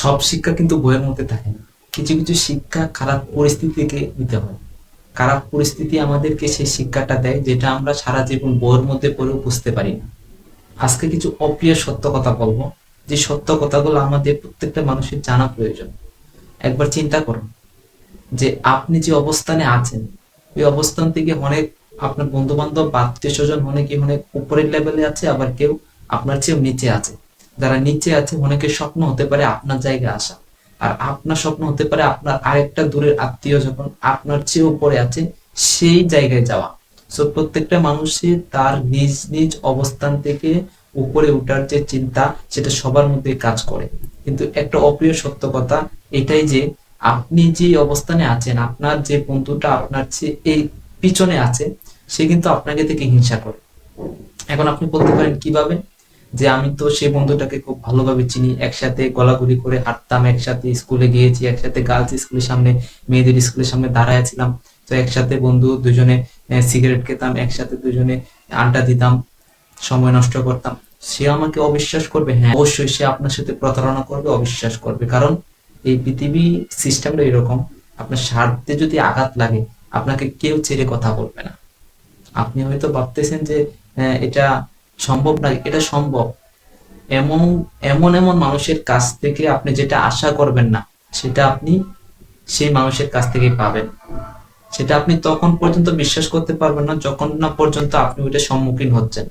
সব শিক্ষা কিন্তু বইয়ের মধ্যে থাকে না। কিছু কিছু শিক্ষা খারাপ পরিস্থিতি থেকে নিতে হয়। খারাপ পরিস্থিতি আমাদেরকে সেই শিক্ষাটা দেয় যেটা আমরা সারা জীবন বইয়ের মধ্যে পড়েও বুঝতে পারি না। আজকে কিছু অপ্রিয় সত্য কথা বলব। যে সত্য কথাগুলো আমাদের প্রত্যেকটা মানুষের জানা প্রয়োজন। একবার চিন্তা করুন যে আপনি যে অবস্থানে আছেন, ওই অবস্থান থেকে অনেক আপনার বন্ধু বান্ধব বা আত্মীয় স্বজন অনেকে অনেক উপরের লেভেলে আছে, আবার কেউ আপনার চেয়েও নিচে আছে। যারা নিচে আছে, অনেকের স্বপ্ন হতে পারে আপনার জায়গায় আসা। আর আপনার স্বপ্ন হতে পারে আপনার আরেকটা দূরের আত্মীয় যখন আপনার চেয়ে উপরে আছে, সেই জায়গায় যাওয়া। সো প্রত্যেকটা মানুষের তার নিজ নিজ অবস্থান থেকে উপরে উঠার যে চিন্তা, সেটা সবার মধ্যে কাজ করে। কিন্তু একটা অপ্রিয় সত্য কথা এটাই যে, আপনি যে অবস্থানে আছেন, আপনার যে বন্ধুটা আপনার চেয়ে এই পিছনে আছে, সে কিন্তু আপনাকে থেকে হিংসা করে। এখন আপনি বলতে পারেন, কীভাবে? যে আমি তো সেই বন্ধুটাকে খুব ভালোভাবে চিনি, একসাথে গলাগুলি করে হাঁটতাম, একসাথে স্কুলে গিয়েছি, একসাথে গার্লস স্কুলের সামনে, মেয়েদের স্কুলের সামনে দাঁড়ায় ছিলাম। তো একসাথে বন্ধু দুজনে সিগারেট খেতাম, একসাথে দুজনে আড্ডা দিতাম, সময় নষ্ট করতাম। সে আমাকে অবিশ্বাস করবে? হ্যাঁ অবশ্যই সে আপনার সাথে প্রতারণা করবে, অবিশ্বাস করবে। কারণ এই পৃথিবী সিস্টেমটা এরকম, আপনার স্বার্থে যদি আঘাত লাগে, আপনাকে কেউ ছেড়ে কথা বলবে না। আপনি হয়তো ভাবতেছেন যে এটা সম্ভব নয় এটা সম্ভব। এমন এমন এমন মানুষের কাছ থেকে আপনি যেটা আশা করবেন না, সেটা আপনি সেই মানুষের কাছ থেকে পাবেন। সেটা আপনি তখন পর্যন্ত বিশ্বাস করতে পারবেন না, যখন না পর্যন্ত আপনি ওইটা সম্মুখীন হচ্ছেন।